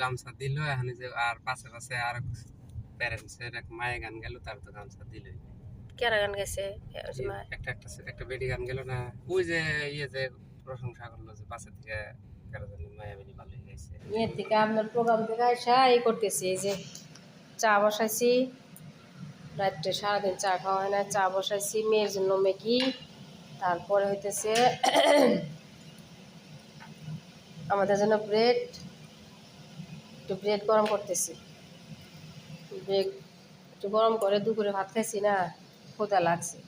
গামছা দিল এখন যে আর পাশে পাশে আর প্যারেন্টস এর এক মায়ে গান গেল তার তো গামছা দিল কেরা গান গেছে একটা একটা একটা বেডি গান গেল না ওই যে ইয়ে যে প্রশংসা করল যে পাশে থেকে কারও জানি মায়া বেডি ভালো গেছে ইয়ের থেকে আপনার প্রোগ্রাম থেকে আসা এই করতেছি এই যে চা বসাইছি। রাত্রে সারাদিন চা খাওয়া হয় না চা বসাইছি মেয়ের জন্য মেকি তারপরে হইতেছে আমাদের জন্য ব্রেড একটু ব্রেড গরম করতেছি। ব্রেড একটু গরম করে দুপুরে ভাত খাইছি না ক্ষুদা লাগছে।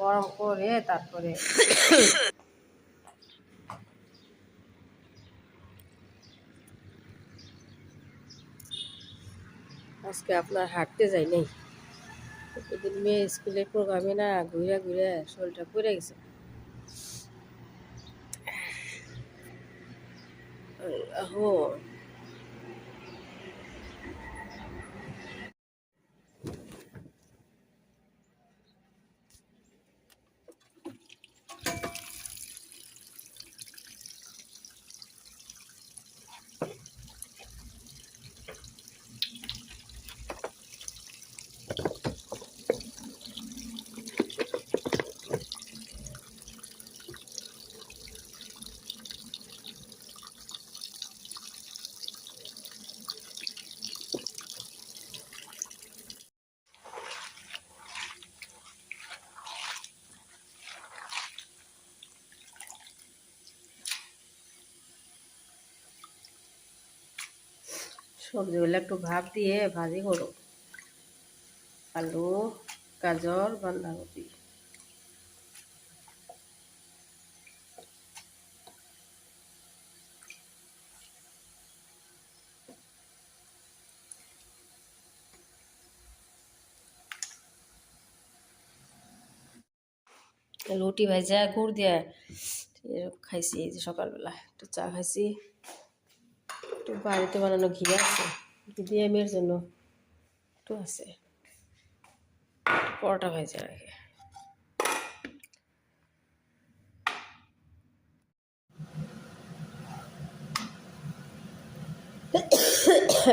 গরম করে তারপরে আজকে আপনার হাঁটতে যাই নাই। এদিন মেয়ে স্কুলের প্রোগ্রামে না ঘুরে ঘুরে শরীরটা পড়ে গেছে। আহো সবজিগুলো একটু ভাপ দিয়ে ভাজি করো আলু, গাজর, বাঁধাকপি। রুটি ভাজা, গুড় দিয়ে খাইছি এই যে সকালবেলা। একটু চা খাইছি। একটু বাড়িতে বানানো ঘি আছে দিয়ে মেয়ের জন্য একটু আছে। পরোটা ভেজে রাখে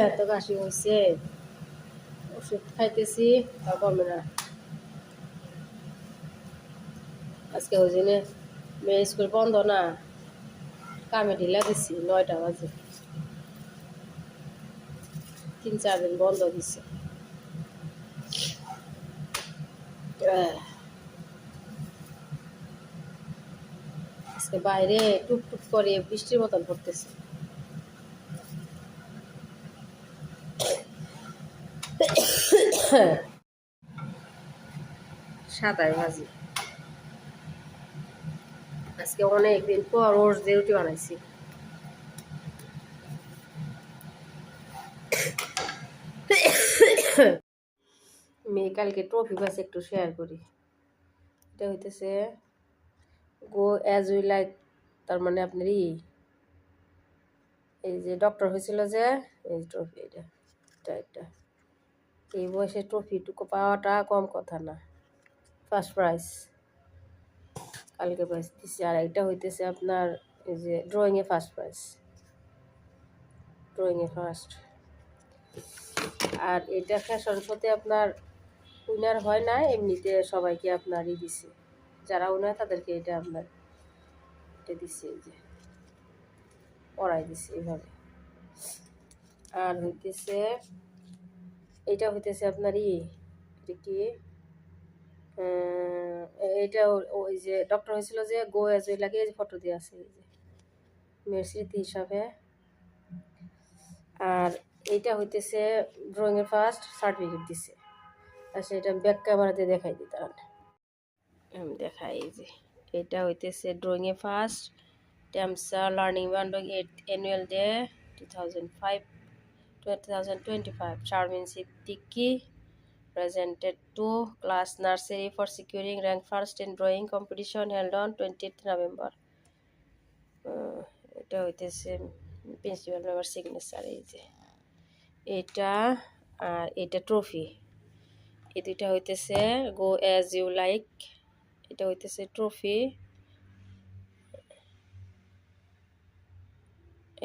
এত কাশি হয়েছে ওষুধ খাইতেছি, তা কমে না। আজকে ওই জন্য মেয়ে স্কুল বন্ধ না, কামে ঢিলা দিছি, নয়টা বাজে। তিন, চার দিন বন্ধ দিছে। আজকে বাইরে টুক করে বৃষ্টির মতন পড়তেছে। সাতাই ভাজি আজকে অনেকদিন পর ওর দিয়ে রুটি বানাইছি মেয়ে কালকে ট্রফি পাইছে একটু শেয়ার করি। এটা হইতেছে গো অ্যাজ উই লাইক তার মানে আপনার ই। এই যে ডক্টর হয়েছিল যে, এই ট্রফি এটা এটা এটা। এই বয়সে ট্রফিটুকু পাওয়াটা কম কথা না। ফার্স্ট প্রাইজ কালকে প্রাইজ দিচ্ছে আর এটা হইতেছে আপনার, এই যে ড্রয়িংয়ে ফার্স্ট প্রাইজ ড্রয়িংয়ে ফার্স্ট আর এটা ফ্যাশন শোতে আপনার উইনার হয় না, এমনিতে সবাইকে আপনারই দিছে। যারা উইনার তাদেরকে এটা আপনার এটা দিচ্ছে এই যে। পড়াই দিছে এইভাবে। আর হইতেছে, এটা হইতেছে আপনার ই, এটা কি? এইটা ওই যে ডক্টর হয়েছিল যে গো এজ লাগে ফটো দিয়ে আছে এই যে। মেয়ের স্মৃতি হিসাবে। আর এইটা হইতেছে ড্রয়িংয়ের ফার্স্ট সার্টিফিকেট দিছে। আর সেটা ব্যাক ক্যামেরাতে দেখাই দিই তাহলে। আমি দেখাই যে এটা হইতেছে ড্রয়িংয়ে ফার্স্ট টেমসা learning বান্ডং eight annual day two thousand five two thousand twenty five Sharmin Siddiqui presented to class nursery for securing rank first in drawing competition held on 20th November. Ah, এটা হইতেছে প্রিন্সিপাল মেম্বার সিগনেচার এই যে। এটা আর এটা trophy এই দুইটা হইতেছে গো as you like এটা হইতেছে ট্রফি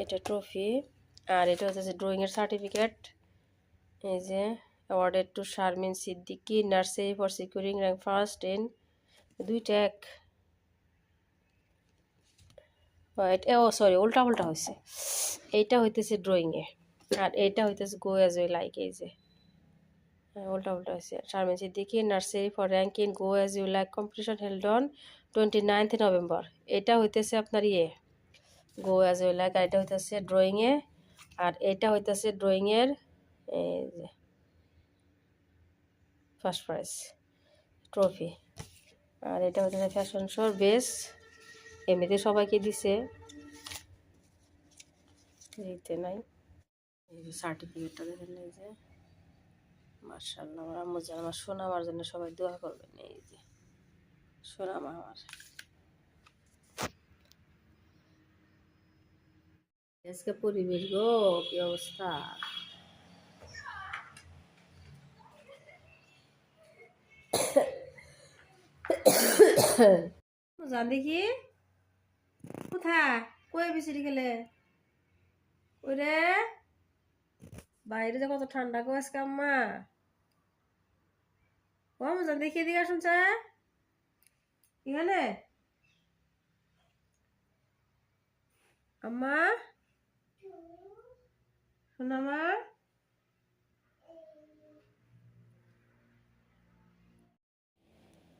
এটা ট্রফি আর এটা হচ্ছে ড্রয়িংয়ের সার্টিফিকেট এই যে awarded to Sharmin Siddiqui nursery for securing rank first in দুইটা এক। ও সরি উল্টা উল্টা হয়েছে এইটা হইতেছে ড্রয়িংয়ে আর এইটা হইতেছে গো অ্যাজ ওয়ে লাইক এই যে। উল্টা উল্টা হয়েছে। Sharmin Siddiqui nursery for rank go as you like competition held on twenty ninth November এটা হইতেছে আপনার ইয়ে গো অ্যাজ ইউ লাইক আর এটা হইতেছে ড্রয়িংয়ে আর এটা হইতেছে ড্রয়িংয়ের এই যে ফার্স্ট প্রাইজ ট্রফি আর এটা হচ্ছে ফ্যাশন শোর বেস এমনিতে সবাইকে দিছে। এইতে নাই সার্টিফিকেটটা দেখেন, এই যে। মার্শাল্লাহ আমার আম্মু আমার সোনা জন্য সবাই দোয়া করবেন এই যে আমার আজকে পরিবেশ গো, কি অবস্থা? জান দেখি। কোথায়? কই বিচিরি গেলে? ওই রে বাইরে যে কত ঠান্ডা গো আজকে আম্মা? ও মজান দেখি এদিকে শুনছে এখানে আম্মা? শোনা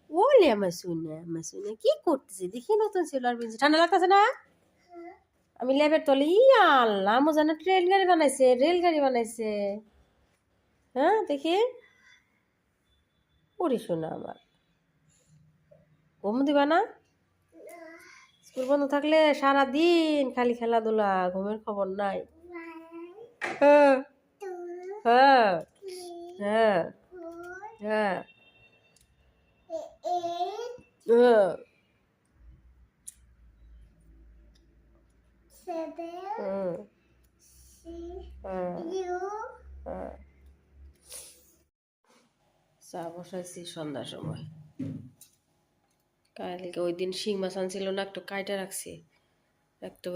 ওলে আমার শুনে আমার শুনে কি করতেছে? দেখি নতুন সিলার বিনছে ঠান্ডা লাগতেছে না? আমি ল্যাবের তলে ই আল্লাহ মজা না রেলগাড়ি বানাইছে রেলগাড়ি বানাইছে। হ্যাঁ দেখি। ওরে শোনা আমার। ঘুম দিবা না? স্কুল বন্ধ থাকলে সারা দিন খালি খেলাধুলা, ঘুমের খবর নাই। হ্যাঁ। হ্যাঁ। হ্যাঁ। হ্যাঁ। হ্যাঁ হ্যাঁ চা বসাইছি সন্ধ্যার সময়। কালকে ওই দিন শিং মাছ আনছিল না, একটু কাইটা রাখছি। একটু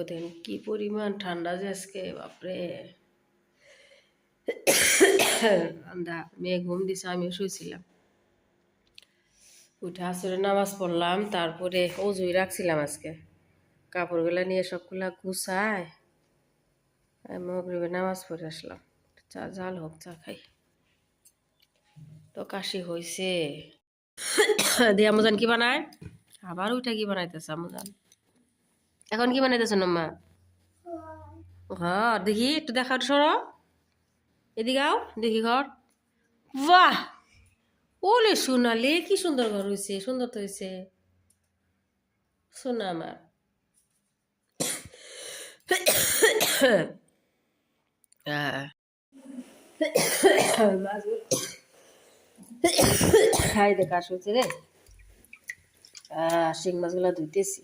কি পরিমাণ ঠান্ডা যে আজকে, বাপরে। ঠান্ডা মেয়ে ঘুম দিছে, আমিও শুয়েছিলাম উঠে আসরে নামাজ পড়লাম, তারপরে অজুই রাখছিলাম আজকে। কাপড়গুলো নিয়ে সবগুলা গুছায়। মগরিবে নামাজ পড়ে আসলাম। চা জাল হোক, চা খাই। তো কাশি হয়েছে দিয়ে আমজান কি বানায়? আবার ওইটা কি বানাইতেছে আমজান এখন কি বানাইতেছে নম্মা? ঘর। দেখি, একটু দেখা সর। এদিকে দেখি ঘর। বাহ! ওলে সোনালে, কি সুন্দর ঘর হয়েছে সুন্দর তো হয়েছে শোনা আমার। খাই দে কাশ হচ্ছে রে শিং মাছগুলো ধুইতেছি।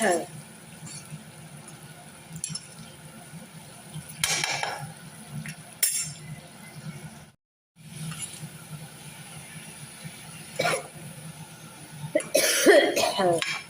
হ্যাঁ can